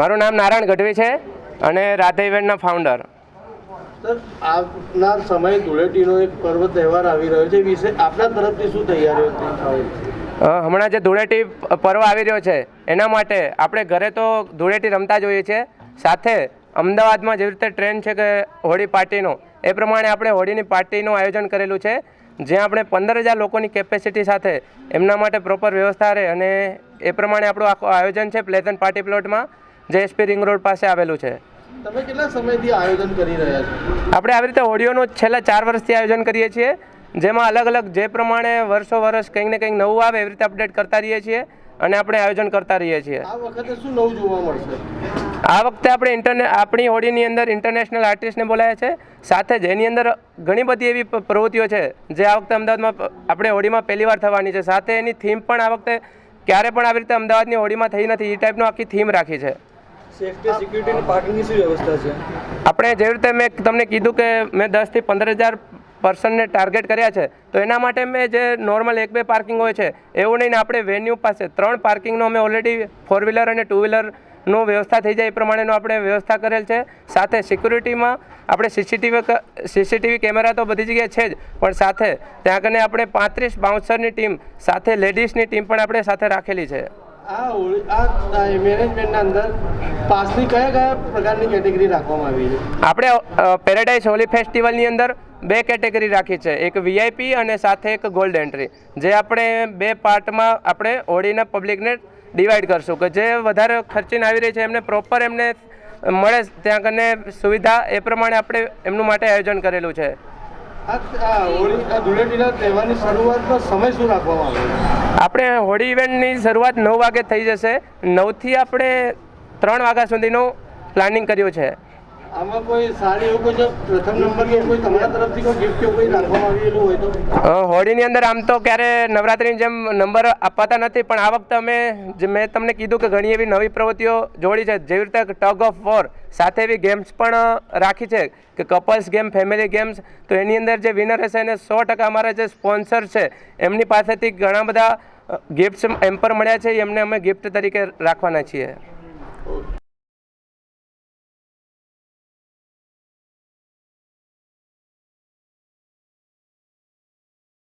મારું નામ નારાયણ ગઢવી છે અને રાધે ઇવેન્ટના ફાઉન્ડર સમય ધૂળેટીનો એક પર્વ તહેવાર આવી રહ્યો છે વિશે આપના તરફથી શું તૈયારીઓ હમણાં જે ધૂળેટી પર્વ આવી રહ્યો છે એના માટે આપણે ઘરે તો ધૂળેટી રમતા જોઈએ છીએ સાથે અમદાવાદમાં જેવી રીતે ટ્રેન્ડ છે કે હોળી પાર્ટીનો એ પ્રમાણે આપણે હોળીની પાર્ટીનું આયોજન કરેલું છે જ્યાં આપણે પંદર હજાર લોકોની કેપેસિટી સાથે એમના માટે પ્રોપર વ્યવસ્થા રહે અને એ પ્રમાણે આપણું આખું આયોજન છે પ્લેઝન્ટ પાર્ટી પ્લોટમાં જે એસપી રિંગ રોડ પાસે આવેલું છે. તમે કેટલા સમયથી આયોજન કરી રહ્યા છો? આપણે આવી રીતે હોડીઓનું છેલ્લા ચાર વર્ષથી આયોજન કરીએ છીએ જેમાં અલગ અલગ જે પ્રમાણે વર્ષો વર્ષ કંઈક ને કંઈક નવું આવે એવી રીતે અપડેટ કરતા રહીએ છીએ અને આપણે આયોજન કરતા રહીએ છીએ. આ વખતે શું નવું જોવા મળશે? આ વખતે આપણે ઇન્ટરને આપણી હોડીની અંદર ઇન્ટરનેશનલ આર્ટિસ્ટને બોલાયા છે સાથે જ એની અંદર ઘણી બધી એવી પ્રવૃત્તિઓ છે જે આ વખતે અમદાવાદમાં આપણે હોડીમાં પહેલી વાર થવાની છે. સાથે એની થીમ પણ આ વખતે ક્યારે પણ આવી રીતે અમદાવાદની હોડીમાં થઈ નથી એ ટાઈપનો આખી થીમ રાખી છે. સેફ્ટી સિક્યુરિટી પાર્કિંગની શું વ્યવસ્થા છે? આપણે જેવી રીતે મેં તમને કીધું કે મેં દસથી પંદર હજાર પર્સનને ટાર્ગેટ કર્યા છે, તો એના માટે મેં જે નોર્મલ એક બે પાર્કિંગ હોય છે, એવું નહીં આપણે વેન્યુ પાસે ત્રણ પાર્કિંગનો અમે ઓલરેડી ફોર વ્હીલર અને ટુ વ્હીલરનો વ્યવસ્થા થઈ જાય એ પ્રમાણેનો આપણે વ્યવસ્થા કરેલ છે. સાથે સિક્યુરિટીમાં આપણે સીસીટીવી સીસીટીવી કેમેરા તો બધી જગ્યાએ છે જ, પણ સાથે ત્યાં કને આપણે પાંત્રીસ બાઉન્સરની ટીમ સાથે લેડીઝની ટીમ પણ આપણે સાથે રાખેલી છે. આ આ મેનેજમેન્ટના અંદર પાસની કયા કયા પ્રકારની કેટેગરી રાખવામાં આવી છે? આપણે પેરેડાઇઝ હોલી ફેસ્ટિવલની અંદર બે કેટેગરી રાખી છે. એક વીઆઈપી અને સાથે એક ગોલ્ડ એન્ટ્રી જે આપણે બે પાર્ટમાં આપણે હોળીના પબ્લિકને ડિવાઈડ કરશું કે જે વધારે ખર્ચીને આવી રહી છે, એમને પ્રોપર એમને મળે, ત્યાં કને સુવિધા એ પ્રમાણે આપણે એમનું માટે આયોજન કરેલું છે. આપણે હોળી ઇવેન્ટની શરૂઆત નવ વાગે થઈ જશે. નવથી આપણે ત્રણ વાગ્યા સુધીનું પ્લાનિંગ કર્યું છે. આમાં કોઈ સારી એવું પ્રથમ નંબર હોળીની અંદર આમ તો ક્યારે નવરાત્રિની જેમ નંબર અપાતા નથી, પણ આ વખતે અમે જે મેં તમને કીધું કે ઘણી એવી નવી પ્રવૃત્તિઓ જોડી છે, જેવી રીતે ટગ ઓફ વોર સાથે એવી ગેમ્સ પણ રાખી છે, કે કપલ્સ ગેમ ફેમિલી ગેમ્સ તો એની અંદર જે વિનર હશે એને સો ટકા અમારા જે સ્પોન્સર છે, એમની પાસેથી ઘણા બધા ગિફ્ટ્સ એમ પર મળ્યા છે, એમને અમે ગિફ્ટ તરીકે રાખવાના છીએ.